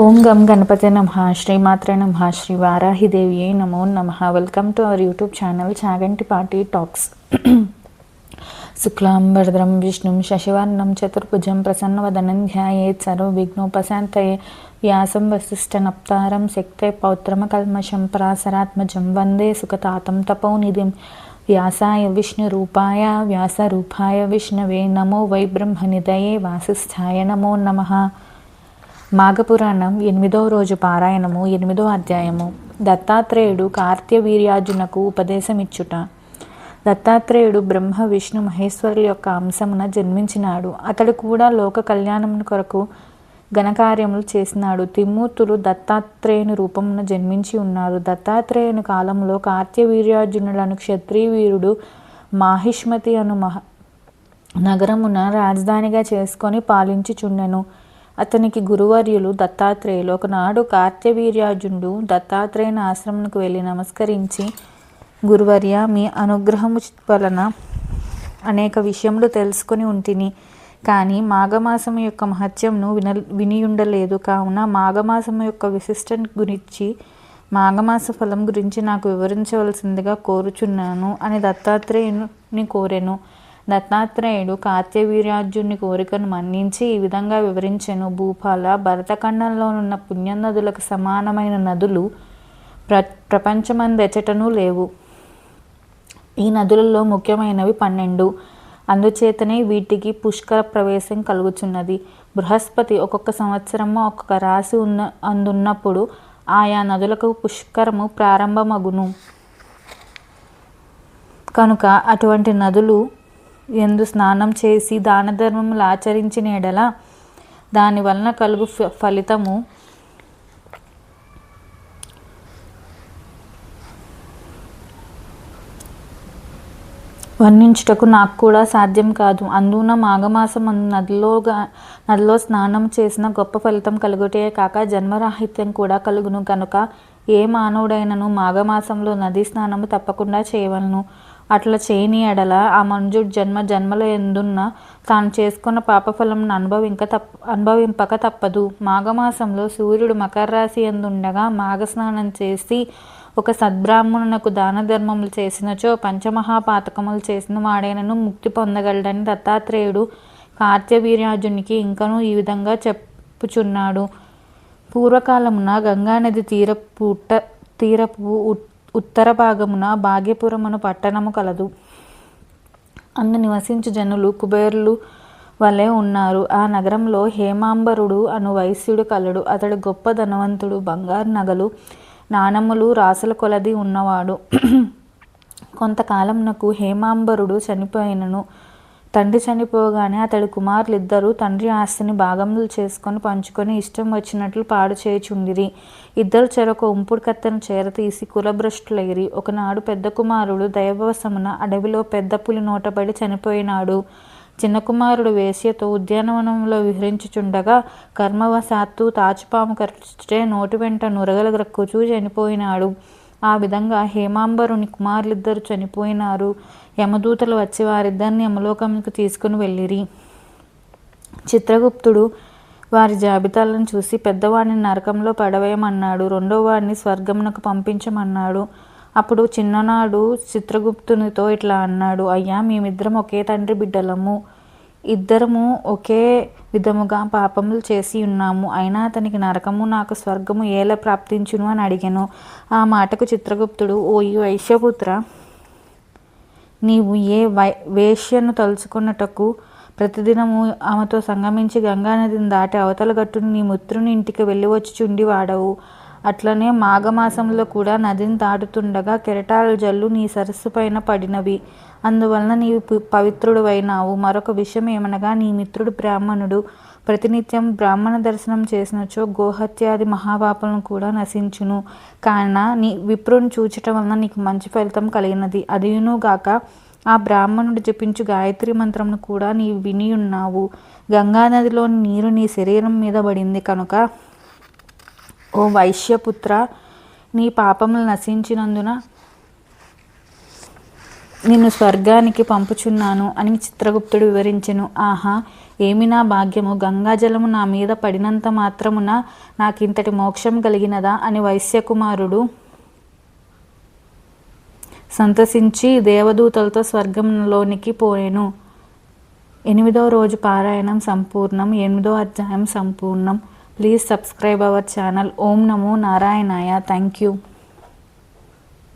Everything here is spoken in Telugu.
ఓం గం గణపతి నమ. శ్రీమాత్రే నమ. శ్రీ వారాహిదేవి నమో నమ. Welcome to our YouTube channel Chaganti party talks శుక్లాం భద్రం విష్ణుం శశివర్ణం చతుర్భుజం ప్రసన్నవదనం ధ్యాయేత్ సర్వ విఘ్నోపశాంతయే వ్యాసం వశిష్ఠనప్తారం శక్తే పౌత్రమకల్మషం పరాశరాత్మజం వందే సుఖతాతం తపోనిధిం వ్యాసాయ విష్ణురూపాయ వ్యాసరూపాయ విష్ణవే నమో వై బ్రహ్మనిదయే వాసిష్ఠాయ నమో నమః. మాఘపురాణం ఎనిమిదో రోజు పారాయణము ఎనిమిదో అధ్యాయము. దత్తాత్రేయుడు కార్త్యవీర్యార్జునకు ఉపదేశమిచ్చుట. దత్తాత్రేయుడు బ్రహ్మ విష్ణు మహేశ్వరుల యొక్క అంశమున జన్మించినాడు. అతడు కూడా లోక కళ్యాణం కొరకు ఘనకార్యములు చేసినాడు. తిమ్మూర్తులు దత్తాత్రేయుని రూపమున జన్మించి ఉన్నారు. దత్తాత్రేయుని కాలంలో కార్త్యవీర్యార్జునులను క్షత్రియవీరుడు మాహిష్మతి అను మహ నగరమున రాజధానిగా చేసుకొని పాలించుచుండెను. అతనికి గురువర్యులు దత్తాత్రేయులు ఒకనాడు కార్త్యవీర్యార్జునుడు దత్తాత్రేయుని ఆశ్రమంకు వెళ్ళి నమస్కరించి గురువర్య మీ అనుగ్రహము వలన అనేక విషయములు తెలుసుకొని ఉంటిని. కానీ మాఘమాసము యొక్క మహత్యంను విన వినియుండలేదు. కావున మాఘమాసము యొక్క విశిష్ట గురించి మాఘమాస ఫలం గురించి నాకు వివరించవలసిందిగా కోరుచున్నాను అని దత్తాత్రేయుని కోరెను. దత్తాత్రేయుడు కార్త్యవీర్యార్జుని కోరికను మన్నించి ఈ విధంగా వివరించెను. భూపాల భరతఖండంలోనున్న పుణ్యనదులకు సమానమైన నదులు ప్ర ప్రపంచమందెచ్చటను లేవు. ఈ నదులలో ముఖ్యమైనవి పన్నెండు. అందుచేతనే వీటికి పుష్కర ప్రవేశం కలుగుచున్నది. బృహస్పతి ఒక్కొక్క సంవత్సరము ఒక్కొక్క రాశి ఉన్న అందున్నప్పుడు ఆయా నదులకు పుష్కరము ప్రారంభమగును. కనుక అటువంటి నదులు ఎందు స్నానం చేసి దాన ధర్మములు ఆచరించిన ఎడల దాని వలన కలుగు ఫలితము. వర్ణించుటకు నాకు కూడా సాధ్యం కాదు. అందున మాఘమాసం నదిలోగా నదిలో స్నానం చేసిన గొప్ప ఫలితం కలుగుటే కాక జన్మరాహిత్యం కూడా కలుగును కనుక ఏ మానవుడైనను మాఘమాసంలో నదీ స్నానము తప్పకుండా చేయవలను. అట్లా చేయని ఎడల ఆ మంజుడు జన్మ జన్మల ఎందున్న తాను చేసుకున్న పాపఫలం అనుభవింక తప్ప అనుభవింపక తప్పదు. మాఘమాసంలో సూర్యుడు మకర రాశి ఎందుండగా మాఘస్నానం చేసి ఒక సద్బ్రాహ్మణునకు దాన ధర్మములు చేసినచో పంచమహాపాతకములు చేసిన వాడైనను ముక్తి పొందగలడని దత్తాత్రేయుడు కార్త్యవీర్యాజునికి ఇంకనూ ఈ విధంగా చెప్పుచున్నాడు. పూర్వకాలమున గంగానది తీరపు ఉట్ట తీరపు ఉత్తర భాగమున భాగ్యపురమును పట్టణము కలదు. అందు నివసించు జనులు కుబేరులు వలె ఉన్నారు. ఆ నగరంలో హేమాంబరుడు అను వైశ్యుడు కలడు. అతడు గొప్ప ధనవంతుడు బంగారు నగలు నాణములు రాసుల కొలది ఉన్నవాడు. కొంతకాలంనకు హేమాంబరుడు చనిపోయినను. తండ్రి చనిపోగానే అతడి కుమారులిద్దరూ తండ్రి ఆస్తిని భాగములు చేసుకొని పంచుకొని ఇష్టం వచ్చినట్లు పాడు చేయుచుండిరి. ఇద్దరు చెరొక ఉంపుడు కత్తెను చేరతీసి కులభ్రష్టులైరి. ఒకనాడు పెద్ద కుమారుడు దైవవశమున అడవిలో పెద్ద పులి నోటబడి చనిపోయినాడు. చిన్న కుమారుడు వేశ్యతో ఉద్యానవనంలో విహరించుచుండగా కర్మవశాత్తు తాచుపాము కరిచే నోటి వెంట నురగలు గ్రక్కుచూ చనిపోయినాడు. ఆ విధంగా హేమాంబరుని కుమారులిద్దరు చనిపోయినారు. యమదూతలు వచ్చి వారిద్దరిని యమలోకంకు తీసుకుని వెళ్ళిరి. చిత్రగుప్తుడు వారి జాబితాలను చూసి పెద్దవాడిని నరకంలో పడవేయమన్నాడు. రెండో వాడిని స్వర్గమునకు పంపించమన్నాడు. అప్పుడు చిన్ననాడు చిత్రగుప్తునితో ఇట్లా అన్నాడు. అయ్యా మేమిద్దరం ఒకే తండ్రి బిడ్డలము. ఇద్దరము ఒకే విధముగా పాపములు చేసి ఉన్నాము. అయినా అతనికి నరకము నాకు స్వర్గము ఎలా ప్రాప్తించును అని అడిగాను. ఆ మాటకు చిత్రగుప్తుడు ఓ ఈ వైశ్యపుత్ర నీవు ఏ వై వేశ్యను తలుచుకున్నటకు ప్రతిదినము ఆమెతో సంగమించి గంగానదిని దాటి అవతల గట్టును నీ మిత్రుని ఇంటికి వెళ్ళి వచ్చి చుండి వాడవు. అట్లనే మాఘమాసంలో కూడా నదిని దాటుతుండగా కెరటాల జల్లు నీ సరస్సు పైన పడినవి. అందువలన నీవు పవిత్రుడు అయినావు మరొక విషయం ఏమనగా నీ మిత్రుడు బ్రాహ్మణుడు ప్రతినిత్యం బ్రాహ్మణ దర్శనం చేసినచో గోహత్యాది మహాపాపలను కూడా నశించును. కాన నీ విప్రుని చూచటం వలన నీకు మంచి ఫలితం కలిగినది. అదియునుగాక ఆ బ్రాహ్మణుడు జపించు గాయత్రి మంత్రంను కూడా నీ విని ఉన్నావు గంగానదిలోని నీరు నీ శరీరం మీద పడింది కనుక ఓ వైశ్యపుత్ర నీ పాపములు నశించినందున నిన్ను స్వర్గానికి పంపుచున్నాను అని చిత్రగుప్తుడు వివరించెను. ఆహా ఏమి నా భాగ్యము? గంగాజలము నా మీద పడినంత మాత్రమున నాకింతటి మోక్షం కలిగినదా అని వైశ్యకుమారుడు సంతసించి దేవదూతలతో స్వర్గంలోనికి పోయాను. ఎనిమిదో రోజు పారాయణం సంపూర్ణం ఎనిమిదో అధ్యాయం సంపూర్ణం. ప్లీజ్ సబ్స్క్రైబ్ అవర్ ఛానల్ ఓం నమో నారాయణాయ థ్యాంక్ యూ